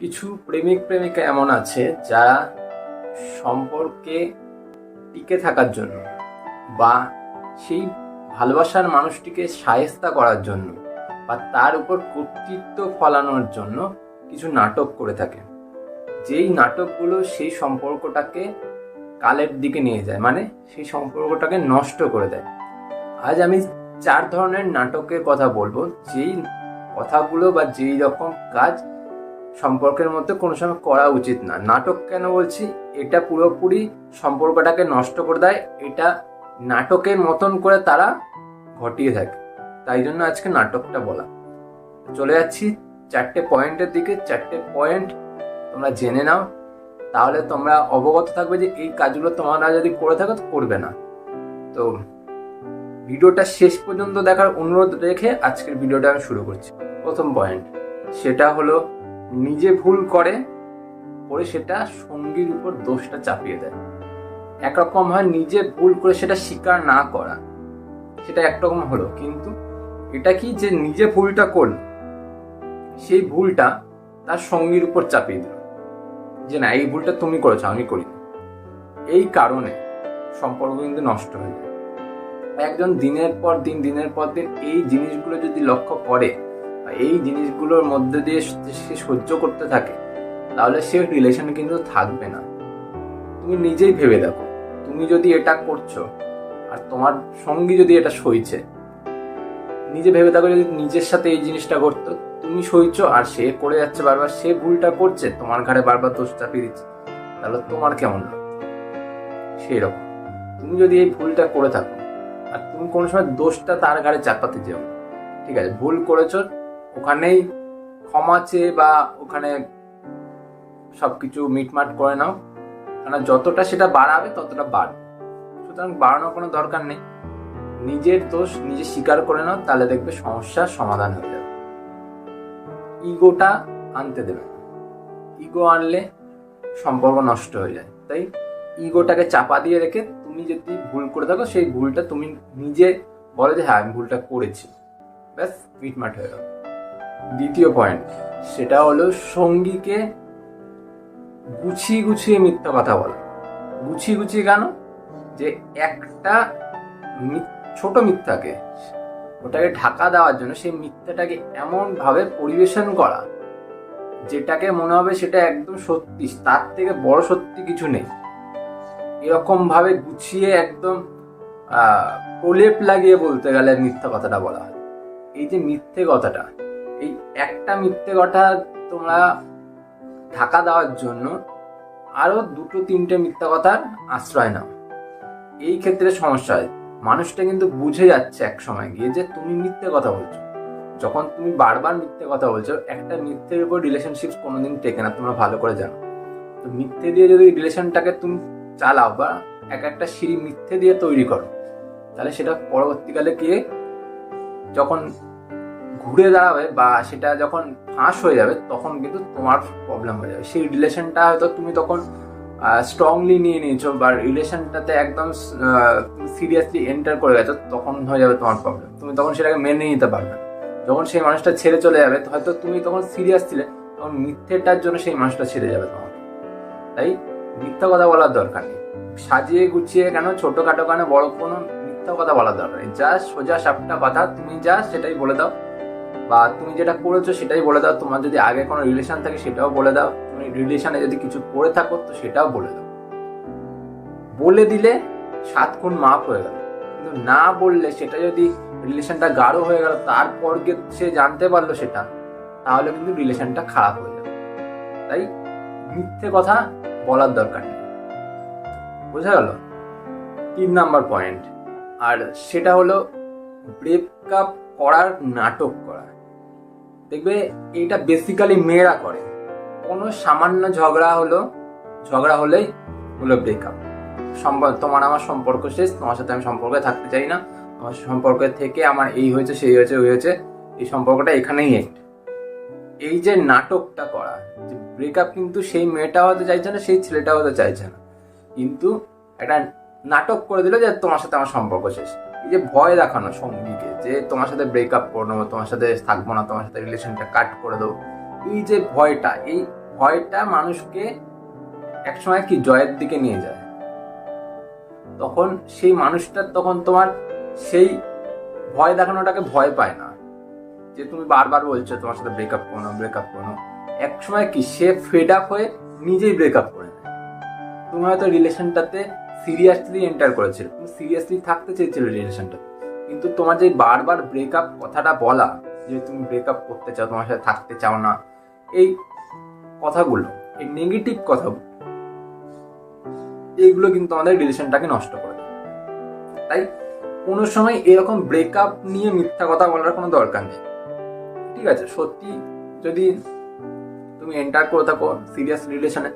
কিছু প্রেমিক, প্রেমিকা এমন আছে যারা সম্পর্কে টিকে থাকার জন্য বা সেই ভালোবাসার মানুষটিকে সায়স্তা করার জন্য বা তার উপর কর্তৃত্ব ফলানোর জন্য কিছু নাটক করে থাকে। যেই নাটকগুলো সেই সম্পর্কটাকে কালের দিকে নিয়ে যায় মানে সেই সম্পর্কটাকে নষ্ট করে দেয়। আজ আমি চার ধরনের নাটকের কথা বলব। যেই কথাগুলো বা যেই রকম কাজ সম্পর্কের মধ্যে কোনো সময় করা উচিত না। নাটক কেন বলছি? এটা পুরোপুরি সম্পর্কটাকে নষ্ট করে দেয়। এটা নাটকের মতন করে তারা ঘটিয়ে থাকে। তাই জন্য আজকে নাটকটা বলা। চলে যাচ্ছি চারটে পয়েন্টের দিকে। চারটে পয়েন্ট তোমরা জেনে নাও। তাহলে তোমরা অবগত থাকবে যে এই কাজগুলো তোমরা যদি করে থাকো তো করবে না। তো ভিডিওটা শেষ পর্যন্ত দেখার অনুরোধ রেখে আজকের ভিডিওটা আমি শুরু করছি। প্রথম পয়েন্ট, সেটা হলো নিজে ভুল করে করে সেটা সঙ্গীর উপর দোষটা চাপিয়ে দেয়। একরকম হয় নিজে ভুল করে সেটা স্বীকার না করা। সেটা একরকম হলো। কিন্তু এটা কি যে নিজে ভুলটা করল? সেই ভুলটা তার সঙ্গীর উপর চাপিয়ে দিল। যে না, এই ভুলটা তুমি করেছ, আমি করি এই কারণে সম্পর্ক কিন্তু নষ্ট হয়ে যায়। একজন দিনের পর দিন, দিনের পর দিন এই জিনিসগুলো যদি লক্ষ্য করে বা এই জিনিসগুলোর মধ্যে দিয়ে সে সহ্য করতে থাকে, তাহলে সে রিলেশন কিন্তু থাকবে না। তুমি নিজেই ভেবে দেখো, তুমি যদি এটা করছ আর তোমার সঙ্গী যদি এটা সইছে, নিজে ভেবে দেখো যদি নিজের সাথে এই জিনিসটা করতো তুমি সইছো আর সে করে যাচ্ছে বারবার, সে ভুলটা করছে, তোমার ঘাড়ে বারবার দোষ চাপিয়ে দিচ্ছে, তাহলে তোমার কেমন সেই রকম তুমি যদি এই ভুলটা করে থাকো, আর তুমি কোনো সময় দোষটা তার ঘাড়ে চাপাতে যেও। ঠিক আছে? ভুল করেছ ওখানেই ক্ষমা চেয়ে বা ওখানে সবকিছু মিটমাট করে নাও। কারণ যতটা সেটা বাড়াবে, ততটা বাড়বে। সুতরাং বাড়ানোর কোনো দরকার নেই। নিজের দোষ নিজে স্বীকার করে নাও, তাহলে দেখবে সমস্যার সমাধান হয়ে যাবে। ইগোটা আনতে দেবে ইগো আনলে সম্পর্ক নষ্ট হয়ে যায়। তাই ইগোটাকে চাপা দিয়ে রেখে তুমি যদি ভুল করে থাকো, সেই ভুলটা তুমি নিজে বলো যে হ্যাঁ আমি ভুলটা করেছি। ব্যাস, মিটমাট হয়ে গেল। দ্বিতীয় পয়েন্ট সেটা হলো সঙ্গীকে গুছিয়ে গুছিয়ে মিথ্যা কথা বলা। গুছিয়ে গুছিয়ে কেন? যে একটা ছোট মিথ্যাকে, ওটাকে ঢাকা দেওয়ার জন্য সেই মিথ্যাটাকে এমন ভাবে পরিবেশন করা, যেটাকে মনে হবে সেটা একদম সত্যি, তার থেকে বড় সত্যি কিছু নেই। এরকম ভাবে গুছিয়ে একদম প্রলেপ লাগিয়ে বলতে গেলে মিথ্যা কথাটা বলা হয়। এই যে মিথ্যে কথাটা এই একটা মিথ্যে কথা তোমরা ঢাকা দেওয়ার জন্য আরও দুটো তিনটে মিথ্যা কথার আশ্রয় নাও। এই ক্ষেত্রে সমস্যা হয়। মানুষটা কিন্তু বুঝে যাচ্ছে এক সময় গিয়ে যে তুমি মিথ্যে কথা বলছো। যখন তুমি বারবার মিথ্যে কথা বলছো, একটা মিথ্যের উপর রিলেশনশিপ কোনোদিন টেকে না, তোমরা ভালো করে জানো। তো মিথ্যে দিয়ে যদি রিলেশনটাকে তুমি চালাও বা এক একটা সিঁড়ি মিথ্যে দিয়ে তৈরি করো, তাহলে সেটা পরবর্তীকালে গিয়ে যখন ঘুরে দাঁড়াবে বা সেটা যখন ফাঁস হয়ে যাবে, তখন কিন্তু তোমার প্রবলেম হয়ে যাবে। সেই রিলেশনটা হয়তো তুমি তখন স্ট্রংলি নিয়ে নিয়েছো বা রিলেশনটাতে একদম সিরিয়াসলি এন্টার করে গেছো, তখন হয়ে যাবে তোমার প্রবলেম তুমি তখন সেটাকে মেনে নিতে পারবে যখন সেই মানুষটা ছেড়ে চলে যাবে হয়তো তুমি তখন সিরিয়াস ছিলে, তখন মিথ্যেটার জন্য সেই মানুষটা ছেড়ে যাবে তোমাকে। তাই মিথ্যা কথা বলার দরকার নেই। সাজিয়ে গুছিয়ে কেন ছোটখাটো কেন বড় কোনো মিথ্যা কথা বলার দরকার নেই। যা সোজা সাপটা কথা তুমি যা সেটাই বলে দাও। বা তুমি যেটা করেছ সেটাই বলে দাও। তোমার যদি আগে কোনো রিলেশন থাকে সেটাও বলে দাও। তুমি রিলেশনে যদি কিছু করে থাকো, তো সেটাও বলে দাও। বলে দিলে সাত খুন মাপ হয়ে গেল। কিন্তু না বললে সেটা যদি রিলেশনটা গাঢ় হয়ে গেল তারপর সে জানতে পারল সেটা, তাহলে কিন্তু রিলেশনটা খারাপ হয়ে যাবে। তাই মিথ্যে কথা বলার দরকার নেই। বোঝা গেল? তিন নাম্বার পয়েন্ট আর সেটা হলো ব্রেকআপ করার, নাটক করা দেখবে এটা বেসিক্যালি মেয়েরা করে। কোনো সামান্য ঝগড়া হলো, ঝগড়া হলেই হলো ব্রেকআপ সম্পর্ক, তোমার আমার সম্পর্ক শেষ, তোমার সাথে আমি সম্পর্কে থাকতে চাই না। তোমার সম্পর্কে থেকে আমার এই হয়েছে, সেই হয়েছে, ওই হয়েছে, এই সম্পর্কটা এখানেই এন্ড এই যে নাটকটা করা, যে ব্রেকআপ কিন্তু সেই মেয়েটা হতে চাইছে না, সেই ছেলেটা হতে চাইছে না। কিন্তু একটা নাটক করে দিল যে তোমার সাথে আমার সম্পর্ক শেষ। এই যে ভয় দেখানো সঙ্গীকে, যে তোমার সাথে ব্রেকআপ করে নেব তোমার সাথে থাকব না, তোমার সাথে রিলেশনটা কাট করে দেবো, এই যে ভয়টা, এই ভয়টা মানুষকে একসময় কি জয়ের দিকে নিয়ে যায়? তখন সেই মানুষটার তখন তোমার সেই ভয় দেখানোটাকে ভয় পায় না। যে তুমি বারবার বলছো, তোমার সাথে ব্রেকআপ করো না ব্রেকআপ করো না। একসময় কি সে ফেড আপ হয়ে নিজেই ব্রেকআপ করে তুমি হয়তো রিলেশনটাতে সিরিয়াসলি এন্টার করেছিল। তুমি সিরিয়াসলি থাকতে চেয়েছিলে রিলেশনটাতে কিন্তু তোমার যে বারবার ব্রেকআপ কথাটা বলা, যে তুমি ব্রেকআপ করতে চাও, তোমার সাথে থাকতে চাও না, এই কথাগুলো, এই নেগেটিভ কথাগুলো এইগুলো কিন্তু আমাদের রিলেশনটাকে নষ্ট করে তাই কোনো সময় এরকম ব্রেকআপ নিয়ে মিথ্যা কথা বলার কোনো দরকার নেই। ঠিক আছে, সত্যি যদি তুমি এন্টার করে থাকো সিরিয়াস রিলেশনে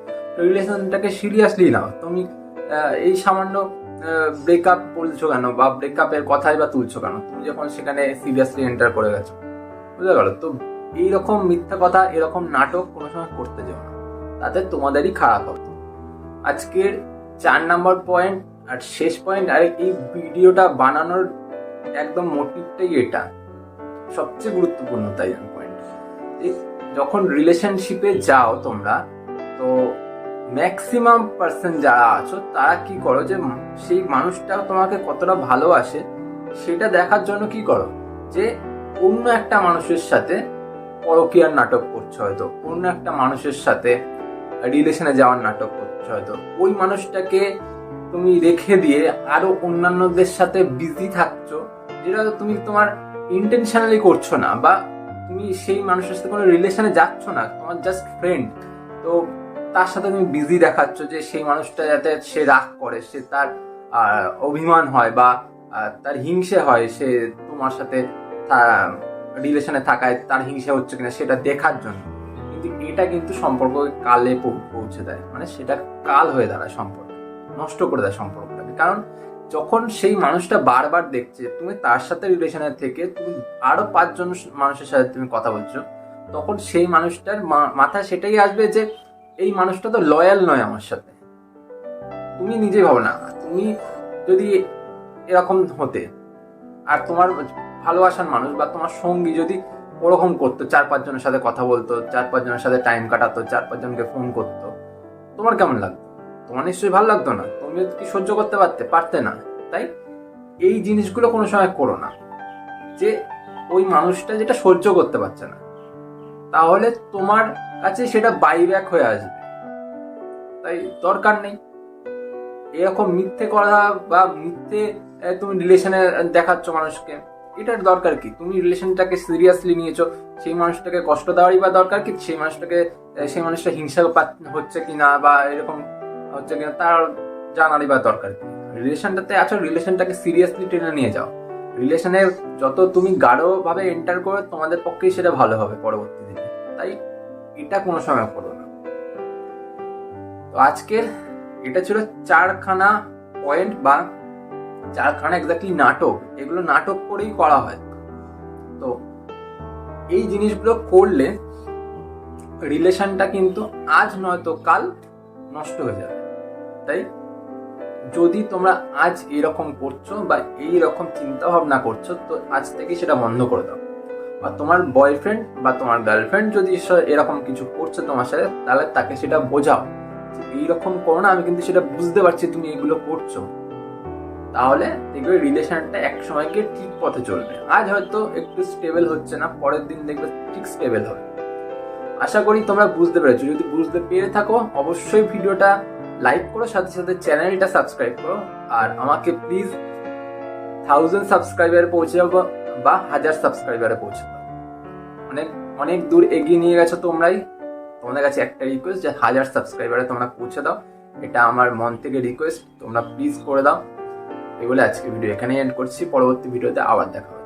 রিলেশনটাকে সিরিয়াসলি নাও। তুমি এই সামান্য ব্রেকআপ বলছো কেন? বা ব্রেকআপের কথাই বা তুলছো কেন? তুমি যখন সেখানে সিরিয়াসলি এন্টার করে গেছো। বুঝতে গেল তো এইরকম মিথ্যা কথা, এরকম নাটক কোনো সময় করতে যাও না। তাতে তোমাদেরই খারাপ হবে। আজকের চার নাম্বার পয়েন্ট আর শেষ পয়েন্ট আর এই ভিডিওটা বানানোর একদম মোটিভটাই এটা। সবচেয়ে গুরুত্বপূর্ণ তাই পয়েন্ট যখন রিলেশনশিপে যাও তোমরা, তো ম্যাক্সিমাম পার্সন যারা আছো, তারা কি করো যে সেই মানুষটা তোমাকে কতটা ভালোবাসে, সেটা দেখার জন্য কি করো? যে অন্য একটা মানুষের সাথে পরকীয়ার নাটক করছ হয়তো, অন্য একটা মানুষের সাথে রিলেশনে যাওয়ার নাটক করছ হয়তো। ওই মানুষটাকে তুমি রেখে দিয়ে আরও অন্যান্যদের সাথে বিজি থাকছো, যেটা তুমি তোমার ইন্টেনশনালি করছ না, বা তুমি সেই মানুষের সাথে কোনো রিলেশনে যাচ্ছ না, তোমার জাস্ট ফ্রেন্ড তো তার সাথে তুমি বিজি দেখাচ্ছ যে সেই মানুষটা যাতে সে রাগ করে, সে তার অভিমান হয় বা তার হিংসে হয়, সে তোমার সাথে রিলেশনে থাকায় তার হিংসা হচ্ছে কিনা সেটা দেখার জন্য। কিন্তু এটা কিন্তু সম্পর্ক কালে পৌঁছে দেয়। মানে সেটা কাল হয়ে দাঁড়ায় সম্পর্ক, নষ্ট করে দেয় সম্পর্কটাকে। কারণ যখন সেই মানুষটা বারবার দেখছে, তুমি তার সাথে রিলেশনে থেকে তুমি আরও পাঁচজন মানুষের সাথে তুমি কথা বলছো, তখন সেই মানুষটার মাথায় সেটাই আসবে যে এই মানুষটা তো লয়াল নয় আমার সাথে। তুমি নিজে ভাবো না, তুমি যদি এরকম হতে, আর তোমার ভালোবাসার মানুষ বা তোমার সঙ্গী যদি ওরকম করতো, চার পাঁচজনের সাথে কথা বলতো, চার পাঁচজনের সাথে টাইম কাটাতো, চার পাঁচজনকে ফোন করতো, তোমার কেমন লাগতো? তোমার নিশ্চয়ই ভালো লাগতো না। তুমি কি সহ্য করতে পারতে পারতে না, তাই? এই জিনিসগুলো কোনো সময় করো না, যে ওই মানুষটা যেটা সহ্য করতে পারছে না। তাহলে তোমার কাছে সেটা বাই ব্যাক হয়ে আসবে। তাই দরকার নেই। এরকম মিথ্যে করা বা মিথ্যে তুমি রিলেশনে দেখাচ্ছ মানুষকে, এটার দরকার কি? তুমি রিলেশনটাকে সিরিয়াসলি নিয়েছো, সেই মানুষটাকে কষ্ট দেওয়ারই বা দরকার কি? সেই মানুষটাকে সেই মানুষটা হিংসা হচ্ছে কিনা বা এরকম হচ্ছে কিনা, তার জানারই বা দরকার কি? রিলেশনটাতে আছো রিলেশনটাকে সিরিয়াসলি টেনে নিয়ে যাও। রিলেশনে যত তুমি গাঢ়ভাবে এন্টার করো, তোমাদের পক্ষেই সেটা ভালো হবে পরবর্তী দিনে তাই এটা কোনো সময় করো না। তো আজকের এটা ছিল চারখানা পয়েন্ট বা চারখানা এক্স্যাক্টলি নাটক। এগুলো নাটক করেই করা হয়। তো এই জিনিসগুলো করলে রিলেশনটা কিন্তু আজ নয়তো কাল নষ্ট হয়ে যাবে। তাই যদি তোমরা আজ এরকম করছ বা এই রকম চিন্তা ভাবনা করছ, তো আজ থেকে সেটা বন্ধ করে দাও। বা তোমার বয়ফ্রেন্ড বা তোমার গার্লফ্রেন্ড যদি এরকম কিছু করছে তোমার সাথে, তাহলে তাকে সেটা বোঝাও। এইরকম করো না, আমি কিন্তু সেটা বুঝতে পারছি তুমি এগুলো করছ। তাহলে দেখবে রিলেশনটা এক সময় গিয়ে ঠিক পথে চলবে। আজ হয়তো একটু স্টেবল হচ্ছে না, পরের দিন দেখবে ঠিক স্টেবল হবে। আশা করি তোমরা বুঝতে পেরেছ। যদি বুঝতে পেরে থাকো, অবশ্যই ভিডিওটা লাইক করো, সাথে সাথে চ্যানেলটা সাবস্ক্রাইব করো। আর আমাকে প্লিজ থাউজেন্ড সাবস্ক্রাইবারে পৌঁছে যাব বা হাজার সাবস্ক্রাইবারে পৌঁছে অনেক অনেক দূর এগিয়ে নিয়ে গেছো তোমরাই। তোমাদের কাছে একটা রিকোয়েস্ট যে হাজার সাবস্ক্রাইবারে তোমরা পৌঁছে দাও। এটা আমার মন থেকে রিকোয়েস্ট তোমরা প্লিজ করে দাও। এগুলো আজকে ভিডিও এখানেই এন্ড করছি। পরবর্তী ভিডিওতে আবার দেখা হবে।